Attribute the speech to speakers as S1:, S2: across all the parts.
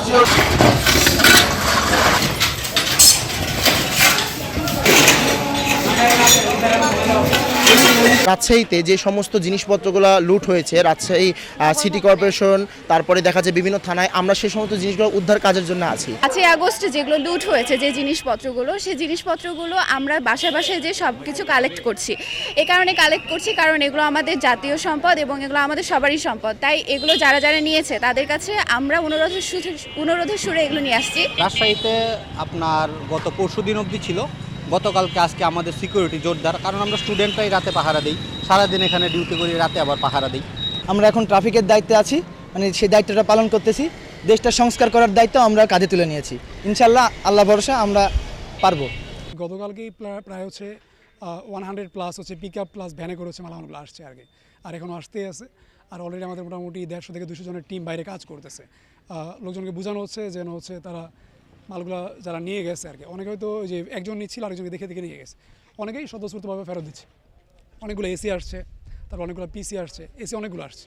S1: Thank you. রাজশাহীতে যে সমস্ত জিনিসপত্রগুলো লুট হয়েছে রাজশাহী সিটি কর্পোরেশন তারপরে দেখা যায় বিভিন্ন থানায় আমরা সেই সমস্ত জিনিসগুলো উদ্ধার কাজের জন্য আছি।
S2: পাঁচই আগস্টে যেগুলো লুট হয়েছে যে জিনিসপত্রগুলো সেই জিনিসপত্রগুলো আমরা বাসায় বাসায় যে সব কিছু কালেক্ট করছি। এ কারণে কালেক্ট করছি কারণ এগুলো আমাদের জাতীয় সম্পদ এবং এগুলো আমাদের সবারই সম্পদ। তাই এগুলো যারা যারা নিয়েছে তাদের কাছে আমরা অনুরোধের সুরে অনুরোধের সুরে এগুলো নিয়ে আসছি।
S3: রাজশাহীতে আপনার গত পরশু দিন অবধি ছিল। গতকালকে আজকে আমাদের সিকিউরিটি জোরদার কারণ আমরা স্টুডেন্টরাই রাতে পাহারা দিই। সারাদিন এখানে ডিউটি করি রাতে আবার পাহারা দিই।
S4: আমরা এখন ট্রাফিকের দায়িত্বে আছি মানে সেই দায়িত্বটা পালন করতেছি। দেশটা সংস্কার করার দায়িত্ব আমরা কাঁধে তুলে নিয়েছি। ইনশাল্লাহ আল্লাহ ভরসা আমরা পারব।
S5: গতকালকেই প্রায় হচ্ছে ওয়ান হান্ড্রেড প্লাস হচ্ছে পিক আপ প্লাস ভ্যানে করে হচ্ছে মালামালগুলো আসছে আর কি। আর এখনও আসতেই আছে। আর অলরেডি আমাদের মোটামুটি দেড়শো থেকে দুশো জনের টিম বাইরে কাজ করতেছে। লোকজনকে বোঝানো হচ্ছে যেন হচ্ছে তারা মালগুলো যারা নিয়ে গেছে আর কি, অনেকে হয়তো যে একজন নিচ্ছিল, আরেকজনকে দেখে দেখে নিয়ে গেছে। অনেকেই স্বতঃস্ফূর্তভাবে ফেরত দিচ্ছে। অনেকগুলো এসি আসছে, তারপর অনেকগুলো পিসি আসছে, এসি অনেকগুলো আসছে।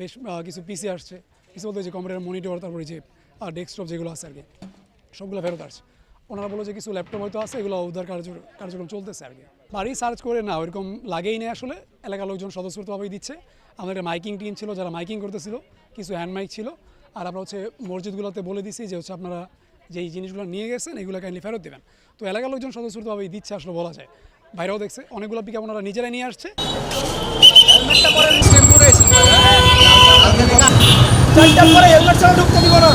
S5: বেশ কিছু পিসি আসছে, কিছু বলতে যে কম্পিউটার মনিটর, তারপরে যে ডেস্কটপ যেগুলো আছে আর কি, সবগুলো ফেরত আসছে। ওনারা বলো যে কিছু ল্যাপটপ হয়তো আছে, এগুলো উদ্ধার কার্য, কার্যক্রম চলতেছে আর কি। বাড়ি সার্চ করে না, ওইরকম লাগেই নেই আসলে। এলাকার লোকজন স্বতঃস্ফূর্তভাবেই দিচ্ছে। আমাদের মাইকিং টিম ছিল, যারা মাইকিং করতেছিল, কিছু হ্যান্ড মাইক ছিল। আর আমরা হচ্ছে মসজিদগুলোতে বলে দিছি যে হচ্ছে আপনারা যেই জিনিসগুলো নিয়ে গেছেন এগুলো কাইন্ডলি ফেরত দেবেন। তো এলাকার লোকজন স্বতঃস্ফূর্তভাবেই দিচ্ছে আসলে বলা যায়। বাইরেও দেখছে অনেকগুলো বিজ্ঞাপন ওরা নিজেরাই নিয়ে আসছে।
S4: হেলমেটটা পরে হেলমেট ছাড়া ঢুকতে দিব না।